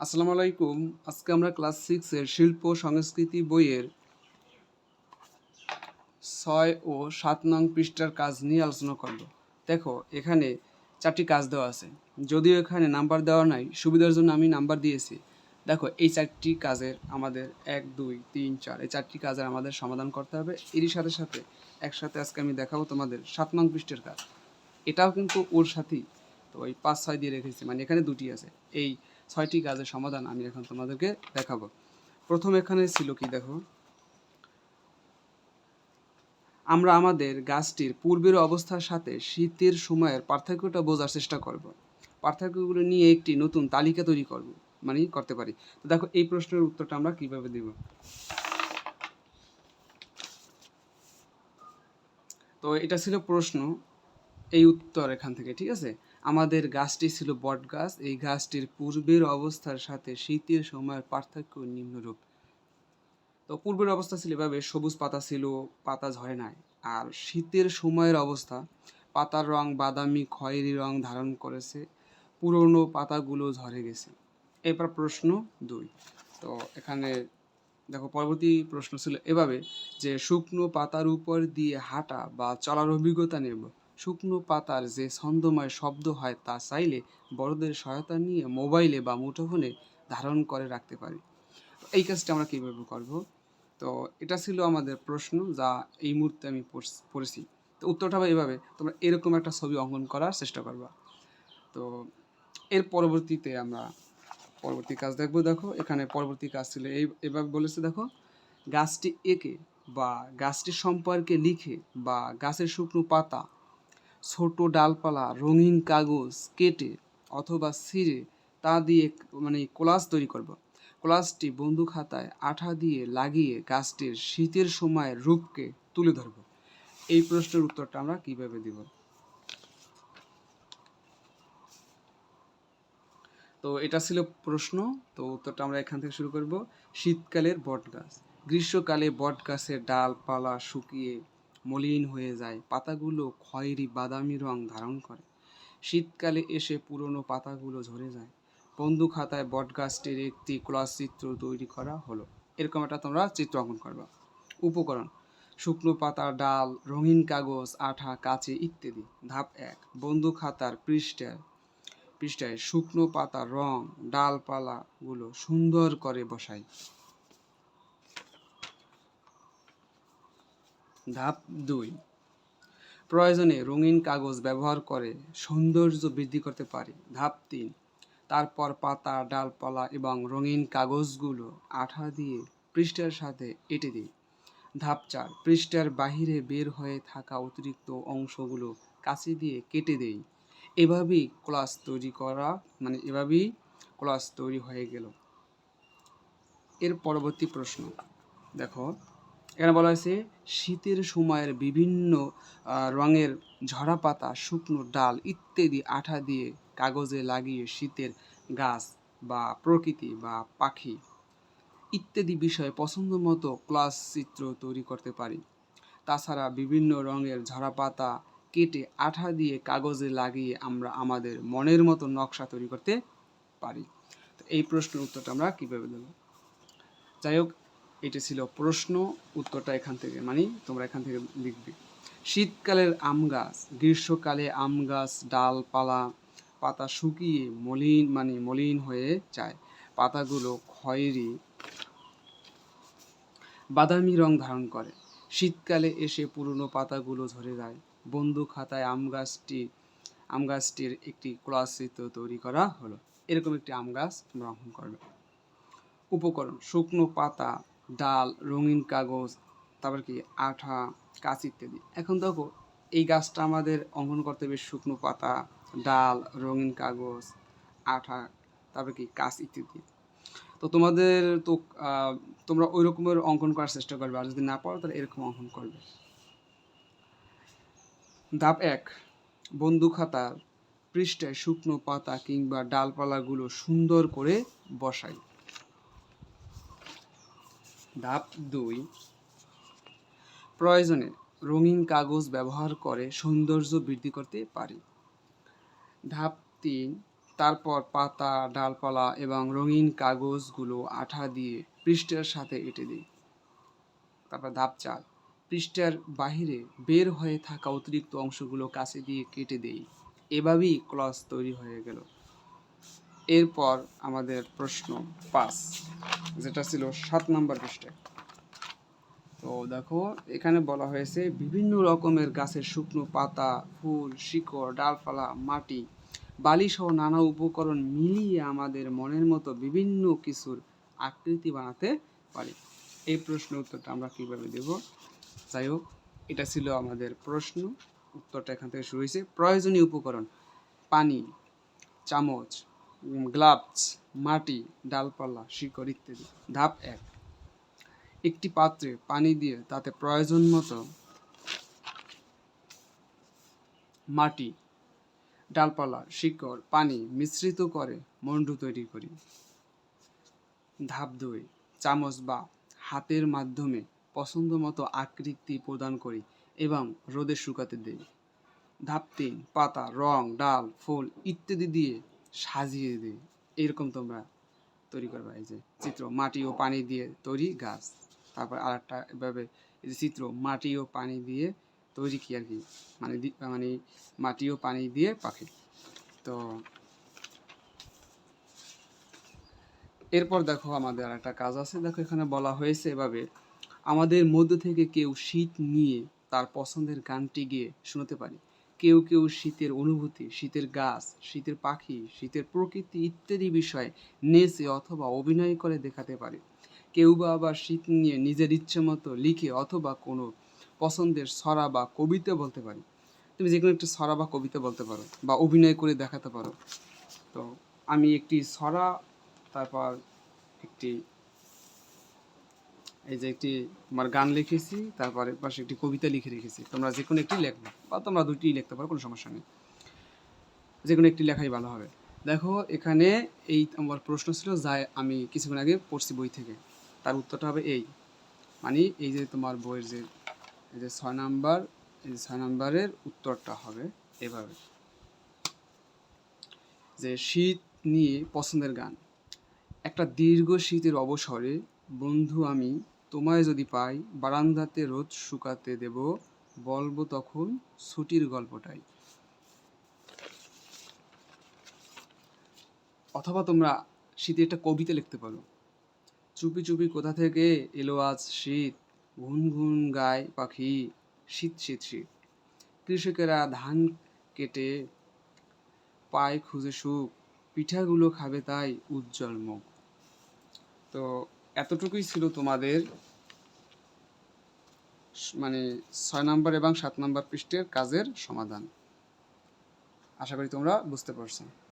আসসালামু আলাইকুম। আজকে আমরা ক্লাস সিক্সের শিল্প সংস্কৃতি বইয়ের ছয় ও সাত নং পৃষ্ঠার কাজ নিয়ে আলোচনা করব। দেখো, এখানে চারটি কাজ দেওয়া আছে। যদিও এখানে নাম্বার দেওয়া নাই, সুবিধার জন্য আমি নাম্বার দিয়েছি। দেখো, এই চারটি কাজের আমাদের এক, দুই, তিন, চার, এই চারটি কাজের আমাদের সমাধান করতে হবে। এরই সাথে সাথে একসাথে আজকে আমি দেখাবো তোমাদের সাত নং পৃষ্ঠের কাজ। এটাও কিন্তু ওর সাথেই, তো ওই পাঁচ, ছয় দিয়ে রেখেছি মানে এখানে দুটি আছে। এই ছয়টি কাজের সমাধান আমি এখন তোমাদেরকে দেখাবো। প্রথম এখানে ছিল কি দেখো? আমরা আমাদের গাছটির পূর্বের অবস্থার সাথে শীতের সময়ের পার্থক্যটা বোঝার চেষ্টা করব। পার্থক্যগুলো নিয়ে একটি নতুন তালিকা তৈরি করব মানে করতে পারি। তো দেখো, এই প্রশ্নের উত্তরটা আমরা কীভাবে দেব? তো এটা ছিল প্রশ্ন, এই উত্তর এখান থেকে, ঠিক আছে? আমাদের গাছটি ছিল বট গাছ। এই গাছটির পূর্বের অবস্থার সাথে শীতের সময়ের পার্থক্য নিম্নরূপ। তো পূর্বের অবস্থা ছিল এভাবে, সবুজ পাতা ছিল, পাতা ঝরে নাই। আর শীতের সময়ের অবস্থা, পাতার রং বাদামি, খয়েরি রং ধারণ করেছে। পুরনো পাতাগুলো ঝরে গেছে। এবার প্রশ্ন দুই। তো এখানে দেখো, পরবর্তী প্রশ্ন ছিল এভাবে যে, শুকনো পাতার উপর দিয়ে হাঁটা বা চলার অভিজ্ঞতা নেব শুকনো পাতার যে ছন্দময় শব্দ হয় তা চাইলে বড়দের সহায়তা নিয়ে মোবাইলে বা মুঠোফোনে ধারণ করে রাখতে পারি। এই কাজটা আমরা কীভাবে করব? তো এটা ছিল আমাদের প্রশ্ন যা এই মুহূর্তে আমি পড়েছি তো উত্তরটা হবে এভাবে, তোমরা এরকম একটা ছবি অঙ্কন করার চেষ্টা করবা। তো এর পরবর্তীতে আমরা পরবর্তী কাজ দেখব। দেখো, এখানে পরবর্তী কাজ ছিল এই, এভাবে বলেছে, দেখো, গাছটি এঁকে বা গাছটি সম্পর্কে লিখে বা গাছের শুকনো পাতা ছোট ডালপালা, রঙিন কাগজ, কেটে অথবা ছিঁড়ে তা দিয়ে মানে কোলাজ তৈরি করব। কোলাজটি বন্ধু খাতায় আঠা দিয়ে লাগিয়ে গাছটির শীতের সময় রূপকে তুলে ধরব। এই প্রশ্নের উত্তরটা আমরা কীভাবে দিব? তো এটা ছিল প্রশ্ন। তো উত্তরটা আমরা এখান থেকে শুরু করব। শীতকালের বট গাছ গ্রীষ্মকালে বট গাছের ডালপালা শুকিয়ে মলিন হয়ে যায়। পাতাগুলো খয়েরি বাদামি রং ধারণ করে। শীতকালে এসে পুরনো পাতাগুলো ঝরে যায়। বন্ধু খাতায় বট গাছটির একটি ক্লাস চিত্র তৈরি করা হলো। এরকম একটা তোমরা চিত্র অঙ্কন করবা। উপকরণ, শুকনো পাতার ডাল, রঙিন কাগজ, আঠা, কাঁচি ইত্যাদি। ধাপ এক, বন্ধু খাতার পৃষ্ঠায় পৃষ্ঠায় শুকনো পাতার রং, ডালপালাগুলো সুন্দর করে বসাই। ধাপ দুই। প্রয়োজনে রঙিন কাগজ ব্যবহার করে সৌন্দর্য বৃদ্ধি করতে পারি। ধাপ তিন, তারপর পাতা, ডালপালা এবং রঙিন কাগজগুলো আঠা দিয়ে পৃষ্ঠার সাথে এঁটে দিই। ধাপ চার, পৃষ্ঠার বাহিরে বের হয়ে থাকা অতিরিক্ত অংশগুলো কাঁচি দিয়ে কেটে দেই। এভাবেই ক্লাস তৈরি করা মানে এভাবেই ক্লাস তৈরি হয়ে গেল। এর পরবর্তী প্রশ্ন। দেখো এখানে বলা হয়েছে, শীতের সময়ের বিভিন্ন রঙের ঝরা পাতা শুকনো ডাল ইত্যাদি আঠা দিয়ে কাগজে লাগিয়ে শীতের গাছ বা প্রকৃতি বা পাখি ইত্যাদি বিষয়ে পছন্দ মতো ক্লাস চিত্র তৈরি করতে পারি। তাছাড়া বিভিন্ন রঙের ঝরা পাতা কেটে আঠা দিয়ে কাগজে লাগিয়ে আমরা আমাদের মনের মতো নকশা তৈরি করতে পারি। তো এই প্রশ্নের উত্তরটা আমরা কীভাবে দেবো? যাই হোক এটা ছিল প্রশ্ন উত্তরটা এখান থেকে মানে তোমরা এখান থেকে লিখবে। শীতকালের আম গাছ, গ্রীষ্মকালে আম গাছ, ডালপালা, পাতা শুকিয়ে মলিন মানে মলিন হয়ে যায়। পাতাগুলো খয়েরি, বাদামি রং ধারণ করে। শীতকালে এসে পুরনো পাতাগুলো ঝরে যায়। বন্ধু খাতায় আম গাছটি, আম গাছটির একটি ক্লাস চিত্র তৈরি করা হলো। এরকম একটি আম গাছ তোমরা অঙ্কন করবে। উপকরণ, শুকনো পাতা ডাল, রঙিন কাগজ, তারপর কি আঠা, কাঁচ ইত্যাদি। এখন দেখো, এই গাছটা আমাদের অঙ্কন করতে বেশ শুকনো পাতা, ডাল, রঙিন কাগজ, আঠা, তারপর কি কাঁচ ইত্যাদি। তো তোমাদের তো তোমরা ওই রকমের অঙ্কন করার চেষ্টা করবে, আর যদি না পারো, তাহলে এরকম অঙ্কন করবে। ধাপ এক বন্ধু খাতার পৃষ্ঠায় শুকনো পাতা কিংবা ডালপালাগুলো সুন্দর করে বসাই। ধাপ দুই, প্রয়োজনে রঙিন কাগজ ব্যবহার করে সৌন্দর্য বৃদ্ধি করতে পারি। ধাপ তিন, তারপর পাতা, ডালপালা এবং রঙিন কাগজগুলো আঠা দিয়ে পৃষ্ঠের সাথে এঁটে দিই। তারপর ধাপ চার, পৃষ্ঠের বাহিরে বের হয়ে থাকা অতিরিক্ত অংশগুলো কাছে দিয়ে কেটে দেই। এভাবেই ক্লস তৈরি হয়ে গেল। এরপর আমাদের প্রশ্ন পাঁচ, যেটা ছিল সাত নম্বর পৃষ্ঠে। তো দেখো, এখানে বলা হয়েছে বিভিন্ন রকমের গাছের শুকনো পাতা, ফুল, শিকড়, ডালপালা, মাটি, বালি সহ নানা উপকরণ মিলিয়ে আমাদের মনের মতো বিভিন্ন কিছুর আকৃতি বানাতে পারি। এই প্রশ্নের উত্তরটা আমরা কীভাবে দেব? যাই হোক, এটা ছিল আমাদের প্রশ্ন। উত্তরটা এখান থেকে শুরু হয়েছে। প্রয়োজনীয় উপকরণ, পানি, চামচ গ্লাভস, মাটি, ডালপালা, শিকড় ইত্যাদি। ধাপ এক। একটি পাত্রে পানি দিয়ে তাতে প্রয়োজন মতো মাটি, ডালপালা, শিকড়, পানি মিশ্রিত করে মন্ডু তৈরি করি। ধাপ দুই। চামচ বা হাতের মাধ্যমে পছন্দ মতো আকৃতি প্রদান করি এবং রোদে শুকাতে দেই। ধাপ তিন। পাতা, রং, ডাল, ফুল ইত্যাদি দিয়ে সাজিয়ে দিই। এরকম তোমরা তৈরি করবে। এই যে চিত্র, মাটি ও পানি দিয়ে তৈরি গাছ। তারপর আর একটা এভাবে এই যে চিত্র, মাটি ও পানি দিয়ে তৈরি কি আর কি? মানে মানে মাটি ও পানি দিয়ে পাখি। তো এরপর দেখো আমাদের আর একটা কাজ আছে। দেখো এখানে বলা হয়েছে এভাবে, আমাদের মধ্য থেকে কেউ শীত নিয়ে তার পছন্দের গানটি গিয়ে শোনাতে পারে। কেউ কেউ শীতের অনুভূতি, শীতের গাছ, শীতের পাখি, শীতের প্রকৃতি ইত্যাদি বিষয়ে নেচে অথবা অভিনয় করে দেখাতে পারে। কেউ বা আবার শীত নিয়ে নিজের ইচ্ছে মতো লিখে অথবা কোনো পছন্দের ছড়া বা কবিতা বলতে পারে। তুমি যে কোনো একটা ছড়া বা কবিতা বলতে পারো বা অভিনয় করে দেখাতে পারো। তো আমি একটি ছড়া, তারপর একটি এই যে একটি আমার গান লিখেছি, তারপরে পাশে একটি কবিতা লিখে রেখেছি। তোমরা যে কোনো একটি লিখবে বা তোমরা দুটি লিখতে পারো, কোনো সমস্যা নেই। যে কোনো একটি লেখাই ভালো হবে। দেখো, এখানে এই আমার প্রশ্ন ছিল যা আমি কিছুক্ষণ আগে পড়ছি বই থেকে। তার উত্তরটা হবে এই। মানে এই যে তোমার বইয়ের যে, এই যে ছয় নাম্বার, এই যে ছয় নাম্বারের উত্তরটা হবে এভাবে। যে শীত নিয়ে পছন্দের গান। একটা দীর্ঘ শীতের অবসরে বন্ধু আমি তোমায় যদি পাই, বারান্দাতে রোদ শুকাতে দেব, বলব তখন ছুটির গল্পটাই। অথবা তোমরা শীতে একটা কবিতা লিখতে পারো। চুপি চুপি কোথা থেকে এলো আজ শীত? ঘুন ঘুন গায় পাখি, শীত শীত শীত। কৃষকেরা ধান কেটে পায় খুঁজে সুখ, পিঠাগুলো খাবে তাই উজ্জ্বল মুখ। তো এতটুকুই ছিল তোমাদের মানে ছয় নম্বর এবং সাত নম্বর পৃষ্ঠের কাজের সমাধান। আশা করি তোমরা বুঝতে পারছ।